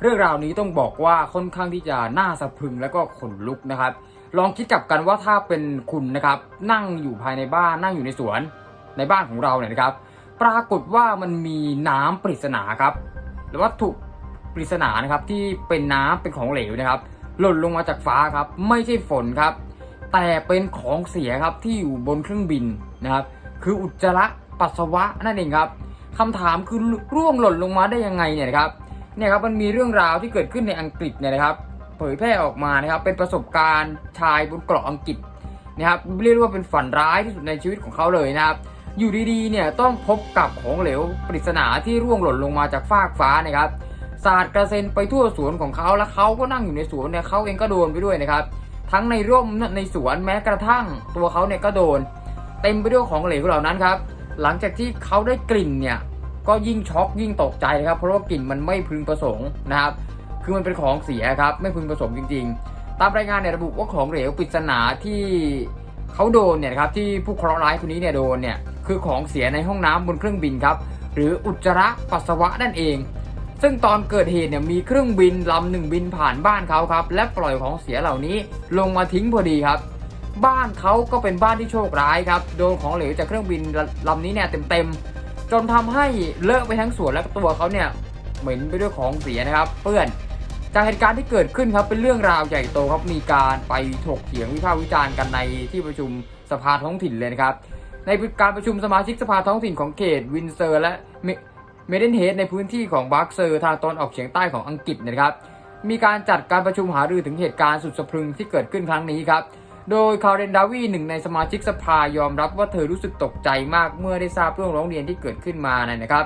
เรื่องราวนี้ต้องบอกว่าค่อนข้างที่จะน่าสะพรึงแล้วก็ขนลุกนะครับ ลองคิดกลับกันว่าถ้าเป็นคุณนะครับนั่งอยู่ภายในบ้านนั่งอยู่ในสวนในบ้านของเราเนี่ยนะครับ ปรากฏว่ามันมีน้ำปริศนาครับหรือวัตถุปริศนานะครับที่เป็นน้ำเป็นของเหลวนะครับ หล่นลงมาจากฟ้าครับ ไม่ใช่ฝนครับ แต่เป็นของเสียครับที่อยู่บนเครื่องบินนะครับ คืออุจจาระปัสสาวะนั่นเองครับคำถามคือร่วงหล่นลงมาได้ยังไงเนี่ยนะครับ เนี่ยครับมันมีเรื่องราวที่เกิดขึ้นในอังกฤษเนี่ยนะครับ เผยแพร่ออกมานะครับ เป็นประสบการณ์ชายบนเกาะอังกฤษนะครับเรียกว่าเป็นฝันร้ายที่สุดในชีวิตของเขาเลยนะครับ อยู่ดีๆเนี่ยต้องพบกับของเหลวปริศนาที่ร่วงหล่นลงมาจากฟากฟ้านะครับสาดกระเซ็นไปทั่วสวนของเขาแล้วเขาก็นั่งอยู่ในสวนเนี่ยเขาเองก็โดนไปด้วยนะครับ ทั้งในร่มในสวนแม้กระทั่งตัวเขาเนี่ยก็โดน เต็มไปด้วยของเหลวเหล่านั้นครับ หลังจากที่เขาได้กลิ่นเนี่ย ก็ยิ่งช็อกยิ่งตกใจนะครับเพราะว่ากลิ่นมันไม่พึงประสงค์นะครับ คือมันเป็นของเสียครับไม่พึงประสงค์จริง ๆ ตามรายงานเนี่ยระบุว่าของเหลวปริศนาที่เขาโดนเนี่ยครับที่ผู้เคราะห์ร้ายคนนี้เนี่ยโดนเนี่ยคือของเสียในห้องน้ำบนเครื่องบินครับหรืออุจจาระปัสสาวะนั่นเอง ซึ่งตอนเกิดเหตุเนี่ยมีเครื่องบินลำหนึ่งบินผ่านบ้านเขาครับ และปล่อยของเสียเหล่านี้ลงมาทิ้งพอดีครับ บ้านเขาก็เป็นบ้านที่โชคร้ายครับโดนของเหลวจากเครื่องบินลำนี้เนี่ยเต็มๆ จนทำให้เลอะไปทั้งสวนและตัวเขาเนี่ยเหม็นไปด้วยของเสียนะครับ เปื้อนจากเหตุการณ์ที่เกิดขึ้นครับเป็นเรื่องราวใหญ่โตครับมีการไปถกเถียงวิพากษ์วิจารณ์กันในที่ประชุมสภาท้องถิ่นเลยนะครับในการประชุมสมาชิกสภาท้องถิ่นของเขตวินเซอร์และเมเดนเฮดในพื้นที่ของบาร์กเซอร์ทางตอนออกเฉียงใต้ของอังกฤษนะครับ มีการจัดการประชุมหารือถึงเหตุการณ์สุดสะพรึงที่เกิดขึ้นครั้งนี้ครับ โดยคาร์เรนดาวีหนึ่งในสมาชิกสภายอมรับว่าเธอรู้สึกตกใจมากเมื่อได้ทราบเรื่องร้องเรียนที่เกิดขึ้นมานะครับ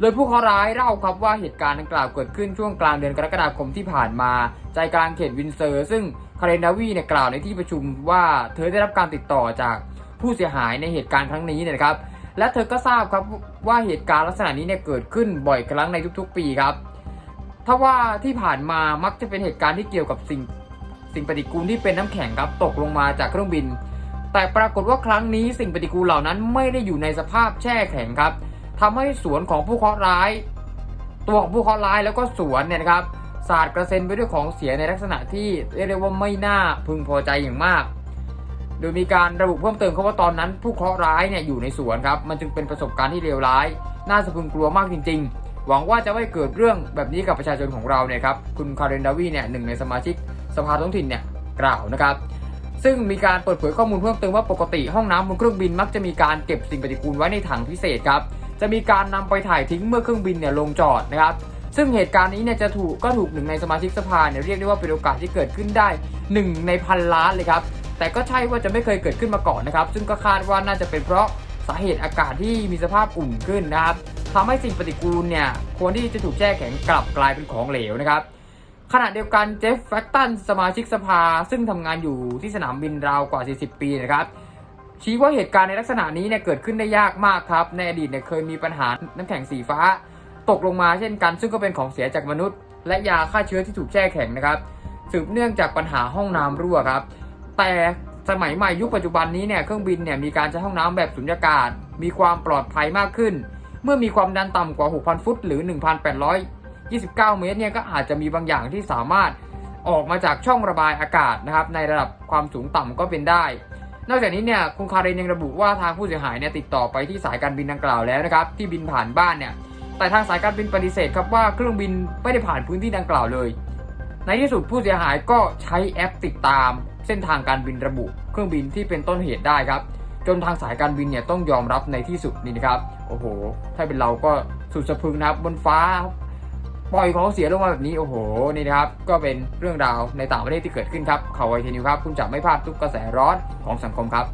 โดยผู้เคราะห์ร้ายเล่าครับว่าเหตุการณ์ดังกล่าวเกิดขึ้นช่วงกลางเดือนกรกฎาคมที่ผ่านมา ใจกลางเขตวินเซอร์ ซึ่งคาร์เรนดาวีเนี่ยกล่าวในที่ประชุมว่าเธอได้รับการติดต่อจากผู้เสียหายในเหตุการณ์ครั้งนี้เนี่ยนะครับ และเธอก็ทราบครับว่าเหตุการณ์ลักษณะนี้เนี่ยเกิดขึ้นบ่อยครั้งในทุกๆ ปีครับถ้าว่าที่ผ่านมามักจะเป็นเหตุการณ์ที่เกี่ยวกับสิ่ง สิ่งปฏิกูลที่เป็นน้ำแข็งครับตกลงมาจากเครื่องบิน แต่ปรากฏว่าครั้งนี้สิ่งปฏิกูลเหล่านั้นไม่ได้อยู่ในสภาพแช่แข็งครับทำให้สวนของผู้เคราะห์ร้าย ตัวของผู้เคราะห์ร้ายแล้วก็สวนเนี่ยนะครับสาดกระเซ็นไปด้วยของเสียในลักษณะที่เรียกได้ว่าไม่น่าพึงพอใจอย่างมาก โดยมีการระบุเพิ่มเติมเขาว่าตอนนั้น ผู้เคราะห์ร้ายเนี่ยอยู่ในสวนครับ มันจึงเป็นประสบการณ์ที่เลวร้าย น่าสะพรึงกลัวมากจริง ๆ หวังว่าจะไม่เกิดเรื่องแบบนี้กับประชาชนของเราเนี่ยครับ คุณคาร์เรนดาวีเนี่ยหนึ่งในสมาชิก สภาท้องถิ่นเนี่ยกล่าวนะครับซึ่งมีการเปิดเผยข้อมูลเพิ่มเติมว่าปกติห้องน้ำบนเครื่องบินมักจะมีการเก็บสิ่งปฏิกูลไว้ในถังพิเศษครับ จะมีการนำไปถ่ายทิ้งเมื่อเครื่องบินเนี่ยลงจอดนะครับ ซึ่งเหตุการณ์นี้เนี่ยจะถูกก็ถูกหนึ่งในสมาชิกสภาเนี่ยเรียกได้ว่าเป็นโอกาสที่เกิดขึ้นได้ 1 ในพันล้านเลยครับ แต่ก็ใช่ว่าจะไม่เคยเกิดขึ้นมาก่อนนะครับ ซึ่งก็คาดว่าน่าจะเป็นเพราะสาเหตุอากาศที่มีสภาพอุ่นขึ้นนะครับทำให้สิ่งปฏิกูลเนี่ยควรที่จะถูกแช่แข็งกลับกลายเป็นของเหลวนะครับ ขณะเดียวกันเจฟแฟกตันสมาชิกสภา ซึ่งทำงานอยู่ที่สนามบินราวกว่า 40 ปีนะครับชี้ว่าเหตุการณ์ในลักษณะนี้เนี่ยเกิดขึ้นได้ยากมากครับ ในอดีตเนี่ยเคยมีปัญหาน้ำแข็งสีฟ้า ตกลงมาเช่นกัน ซึ่งก็เป็นของเสียจากมนุษย์ และยาฆ่าเชื้อที่ถูกแช่แข็งนะครับ สืบเนื่องจากปัญหาห้องน้ำรั่วครับ แต่สมัยใหม่ยุคปัจจุบันนี้เนี่ยเครื่องบินเนี่ยมีการใช้ห้องน้ำแบบสุญญากาศ มีความปลอดภัยมากขึ้น เมื่อมีความดันต่ำกว่า 6,000 ฟุต หรือ 29 เมตรเนี่ยก็อาจจะมีบางอย่างที่สามารถออกมาจากช่องระบายอากาศนะครับในระดับความสูงต่ำก็เป็นได้ นอกจากนี้เนี่ยคุณคาเรนยังระบุว่าทางผู้เสียหายเนี่ยติดต่อไปที่สายการบินดังกล่าวแล้วนะครับที่บินผ่านบ้านเนี่ยแต่ทางสายการบินปฏิเสธครับว่าเครื่องบินไม่ได้ผ่านพื้นที่ดังกล่าวเลย ในที่สุดผู้เสียหายก็ใช้แอปติดตาม เส้นทางการบินระบุ เครื่องบินที่เป็นต้นเหตุได้ครับ จนทางสายการบินเนี่ยต้องยอมรับในที่สุดนี่นะครับโอ้โห ถ้าเป็นเราก็สุดสะพึงนะครับบนฟ้า ปล่อยของเสียลงมาแบบนี้โอ้โหนี่นะครับก็เป็นเรื่องราวในต่างประเทศที่เกิดขึ้นครับข่าวไวทีนิวครับ คุณจะไม่พลาดทุกกระแสร้อนของสังคมครับ